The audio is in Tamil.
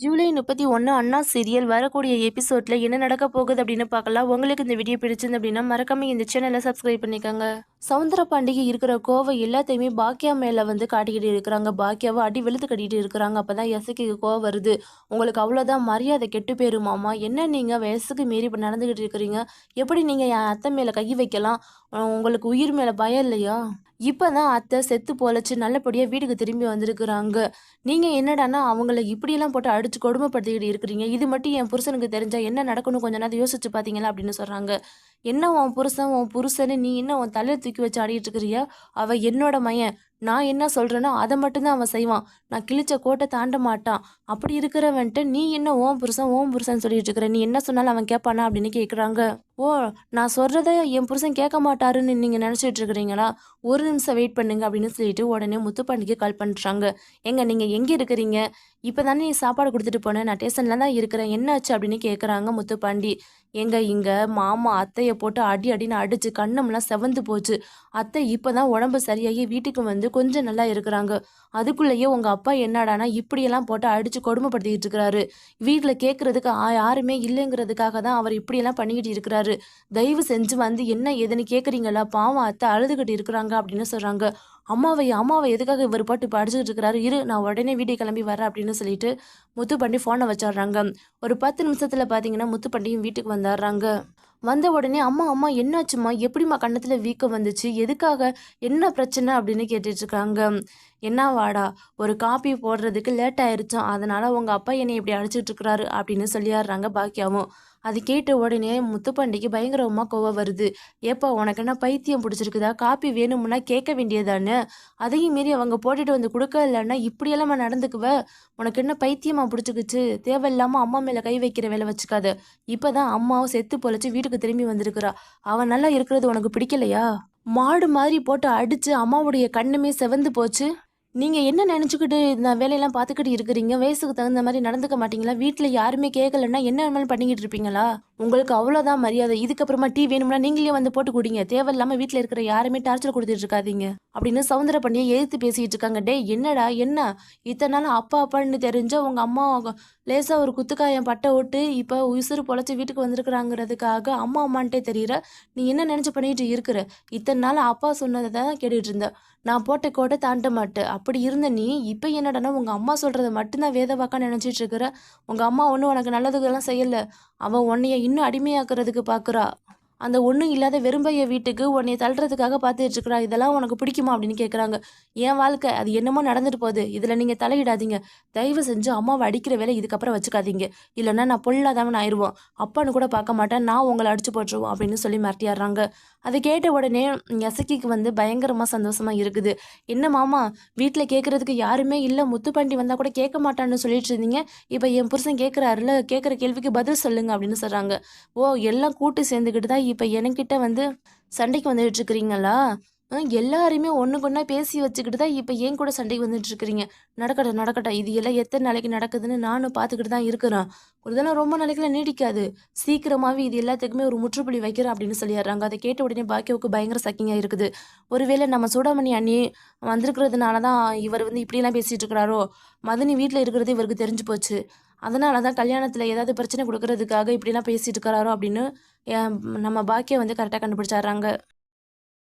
ஜூலை முப்பத்தி ஒன்று அண்ணா சீரியல் வரக்கூடிய எபிசோட்ல என்ன நடக்க போகுது அப்படின்னு பார்க்கலாம். உங்களுக்கு இந்த வீடியோ பிடிச்சிருந்து அப்படின்னா மறக்காம இந்த சேனலை சப்ஸ்கிரைப் பண்ணிக்கோங்க. சவுந்தர பாண்டிகை இருக்கிற கோவை எல்லாத்தையுமே பாக்கியா மேல வந்து காட்டிக்கிட்டு இருக்கிறாங்க. பாக்கியாவை அடி வெளுத்து கட்டிட்டு இருக்கிறாங்க. அப்பதான் எசக்கு கோவம் வருது. உங்களுக்கு அவ்வளோதான் மரியாதை கெட்டு போயிருமாமா என்ன நீங்க வயசுக்கு மீறி இப்போ நடந்துகிட்டு இருக்கிறீங்க? எப்படி நீங்க என் அத்தை மேல கை வைக்கலாம்? உங்களுக்கு உயிர் மேல பயம் இல்லையா? இப்பதான் அத்தை செத்து போலச்சு நல்லபடியாக வீட்டுக்கு திரும்பி வந்திருக்கிறாங்க. நீங்கள் என்னடான்னா அவங்கள இப்படியெல்லாம் போட்டு அடிச்சு கொடுமைப்படுத்திக்கிட்டு இருக்கிறீங்க. இது மட்டும் என் புருஷனுக்கு தெரிஞ்சால் என்ன நடக்கணும் கொஞ்ச நேரம் யோசிச்சு பார்த்தீங்களா அப்படின்னு சொல்கிறாங்க என்ன உன் புருஷன் உன் புருஷன்னு நீ என்ன உன் தலையை தூக்கி வச்சு ஆடிட்டு இருக்கிறியா? அவ என்னோட மையன். நான் என்ன சொல்கிறேனோ அதை மட்டும்தான் அவன் செய்வான். நான் கிழிச்ச கோட்டை தாண்ட மாட்டான். அப்படி இருக்கிறவன்ட்டு நீ என்ன ஓம் புருஷன் ஓம் புருஷன் சொல்லிட்டு இருக்கிற? நீ என்ன சொன்னாலும் அவன் கேட்பானா அப்படின்னு கேட்குறாங்க ஓ நான் சொல்கிறத என் புருஷன் கேட்க மாட்டாருன்னு நீங்கள் நினச்சிட்டு இருக்கிறீங்களா? ஒரு நிமிஷம் வெயிட் பண்ணுங்க அப்படின்னு சொல்லிட்டு உடனே முத்துப்பாண்டிக்கு கால் பண்ணுறாங்க எங்க நீங்கள் எங்கே இருக்கிறீங்க? இப்போ தானே நீ சாப்பாடு கொடுத்துட்டு போனேன். நான் ஸ்டேஷன்ல தான் இருக்கிறேன். என்னாச்சு அப்படின்னு கேட்குறாங்க முத்துப்பாண்டி. எங்க இங்க மாமா அத்தையை போட்டு அடி அடின்னு அடிச்சு கண்ணம்லாம் செவந்து போச்சு. அத்தை இப்போ தான் உடம்பு சரியாகி வீட்டுக்கு வந்து கொஞ்சம் நல்லா இருக்கிறாங்க. அதுக்குள்ளேயே உங்கள் அப்பா என்னடானா இப்படியெல்லாம் போட்டு அடித்து கொடுமைப்படுத்திக்கிட்டு இருக்கிறாரு. வீட்டில் கேட்குறதுக்கு யாருமே இல்லைங்கிறதுக்காக தான் அவர் இப்படியெல்லாம் பண்ணிக்கிட்டு இருக்கிறாரு. தயவு செஞ்சு வந்து என்ன ஏதுன்னு கேட்குறீங்களா பாவம் அத்தை அழுதுகிட்டு இருக்கிறாங்க அப்படின்னு சொல்கிறாங்க அம்மாவை அம்மாவை எதுக்காக இவர் பாட்டு இப்போ அடிச்சுட்டு இருக்கிறாரு? இரு நான் உடனே வீடியோ கிளம்பி வரேன் அப்படின்னு சொல்லிட்டு முத்துப்பண்டி ஃபோனை வச்சிடுறாங்க. ஒரு பத்து நிமிஷத்தில் பார்த்தீங்கன்னா முத்துப்பண்டியும் வீட்டுக்கு வந்துடுறாங்க. வந்த உடனே அம்மா அம்மா என்னாச்சும்மா? எப்படிம்மா கண்ணத்தில் வீக்கம் வந்துச்சு? எதுக்காக? என்ன பிரச்சனை? அப்படின்னு கேட்டுட்ருக்காங்க என்ன வாடா ஒரு காப்பி போடுறதுக்கு லேட் ஆயிருச்சோம் அதனால உங்க அப்பா என்னை இப்படி அடிச்சிட்டு இருக்கிறாரு அப்படின்னு சொல்லிடுறாங்க பாக்கியாவும். அது கேட்ட உடனே முத்துப்பாண்டிக்கு பயங்கரமாக கோவம் வருது. ஏப்பா உனக்கு என்ன பைத்தியம் பிடிச்சிருக்குதா? காப்பி வேணும்னா கேட்க வேண்டியதானே? அதையும் மீறி அவங்க போட்டுட்டு வந்து கொடுக்க இல்லைன்னா இப்படியெல்லாம் நடந்துக்குவ? உனக்கு என்ன பைத்தியமாக பிடிச்சிக்கிச்சு? தேவையில்லாமல் அம்மா மேலே கை வைக்கிற வேலை வச்சுக்காத. இப்பதான் அம்மாவும் செத்து பொழைச்சி வீட்டுக்கு திரும்பி வந்திருக்கிறா. அவன் நல்லா இருக்கிறது உனக்கு பிடிக்கலையா? மாடு மாதிரி போட்டு அடித்து அம்மாவுடைய கண்ணுமே செவந்து போச்சு. நீங்கள் என்ன நினச்சிக்கிட்டு இந்த வேலையெல்லாம் பார்த்துக்கிட்டு இருக்கிறீங்க? வயசுக்கு தகுந்த மாதிரி நடந்துக்க மாட்டீங்களா? வீட்டில் யாருமே கேட்கலன்னா என்ன வேணாலும் பண்ணிக்கிட்டு இருப்பீங்களா? உங்களுக்கு அவ்வளோதான் மரியாதை. இதுக்கப்புறமா டீ வேணும்னா நீங்களே வந்து போட்டு கொடுங்க. தேவையில்லாமல் வீட்டில் இருக்கிற யாருமே டார்ச்சர் கொடுத்துட்டு இருக்காதீங்க. அப்படின்னு சவுந்தர பண்ணியை எதிர்த்து பேசிகிட்டு இருக்காங்க. டே என்னடா என்ன? இத்தனை நாள் அப்பா அப்பான்னு தெரிஞ்ச உங்கள் அம்மா லேசாக ஒரு குத்துக்காயம் பட்டை விட்டு இப்போ உசுறு பொழைச்சி வீட்டுக்கு வந்திருக்கிறாங்கிறதுக்காக அம்மா அம்மான்ட்டே தெரியற நீ என்ன நினச்சி பண்ணிக்கிட்டு இருக்கிற? இத்தனை நாள் அப்பா சொன்னதை தான் கேட்டுக்கிட்டு இருந்த. நான் போட்ட கோட்டை தாண்ட மாட்டேன். அப்படி இருந்த நீ இப்போ என்னடனா உங்கள் அம்மா சொல்கிறத மட்டும்தான் வேத வாக்கா நினச்சிட்டு இருக்கிற. உங்கள் அம்மா ஒன்றும் உனக்கு நல்லதுக்கெல்லாம் செய்யலை. அவன் உன்னைய இன்னும் அடிமையாக்குறதுக்கு பார்க்குறா அந்த ஒன்றும் இல்லாத வெறும்பைய வீட்டுக்கு உன்னை தள்ளுறதுக்காக பார்த்துட்டு இருக்கிறா இதெல்லாம் உனக்கு பிடிக்குமா அப்படின்னு கேட்குறாங்க என் வாழ்க்கை அது என்னமோ நடந்துட்டு போகுது. இதில் நீங்கள் தலையிடாதீங்க. தயவு செஞ்சு அம்மாவை அடிக்கிற வேலை இதுக்கப்புறம் வச்சுக்காதீங்க. இல்லைன்னா நான் பொல்லாதவன் ஆயிடுவோம் அப்பான்னு கூட பார்க்க மாட்டேன். நான் உங்களை அடிச்சு போட்டுருவோம் அப்படின்னு சொல்லி மிரட்டியாடுறாங்க. அதை கேட்ட உடனே எசக்கிக்கு வந்து பயங்கரமாக சந்தோஷமாக இருக்குது. என்ன மாமா வீட்டில் கேட்குறதுக்கு யாருமே இல்லை. முத்துப்பாண்டி வந்தால் கூட கேட்க மாட்டான்னு சொல்லிட்டு இருந்தீங்க. இப்போ என் புருஷன் கேட்குறாருல கேட்குற கேள்விக்கு பதில் சொல்லுங்க அப்படின்னு சொல்கிறாங்க ஓ எல்லாம் கூட்டு சேர்ந்துக்கிட்டு தான் இப்போ என்கிட்ட வந்து சண்டைக்கு வந்துட்டு இருக்கிறீங்களா எல்லாருமே ஒன்று கொண்டா பேசி வச்சுக்கிட்டு தான் இப்போ ஏன் கூட சண்டைக்கு வந்துட்டு இருக்கிறீங்க நடக்கட்டும் நடக்கட்டும். இது எல்லாம் எத்தனை நாளைக்கு நடக்குதுன்னு நானும் பார்த்துக்கிட்டு தான் இருக்கிறேன். ஒரு இதெல்லாம் ரொம்ப நாளைக்குலாம் நீடிக்காது. சீக்கிரமாகவே இது எல்லாத்துக்குமே ஒரு முற்றுப்புள்ளி வைக்கிறேன் அப்படின்னு சொல்லிடுறாங்க. அதை கேட்ட உடனே பாக்கியவுக்கு பயங்கர சக்கிங்காக இருக்குது ஒருவேளை நம்ம சூடாமணி அண்ணி வந்திருக்கிறதுனால தான் இவர் வந்து இப்படிலாம் பேசிகிட்டு இருக்கிறாரோ? மதுனி வீட்டில் இருக்கிறது இவருக்கு தெரிஞ்சு போச்சு. அதனால தான் கல்யாணத்தில் ஏதாவது பிரச்சனை கொடுக்கறதுக்காக இப்படிலாம் பேசிட்டு இருக்கிறாரோ அப்படின்னு நம்ம பாக்கியம் வந்து கரெக்டாக கண்டுபிடிச்சாடுறாங்க.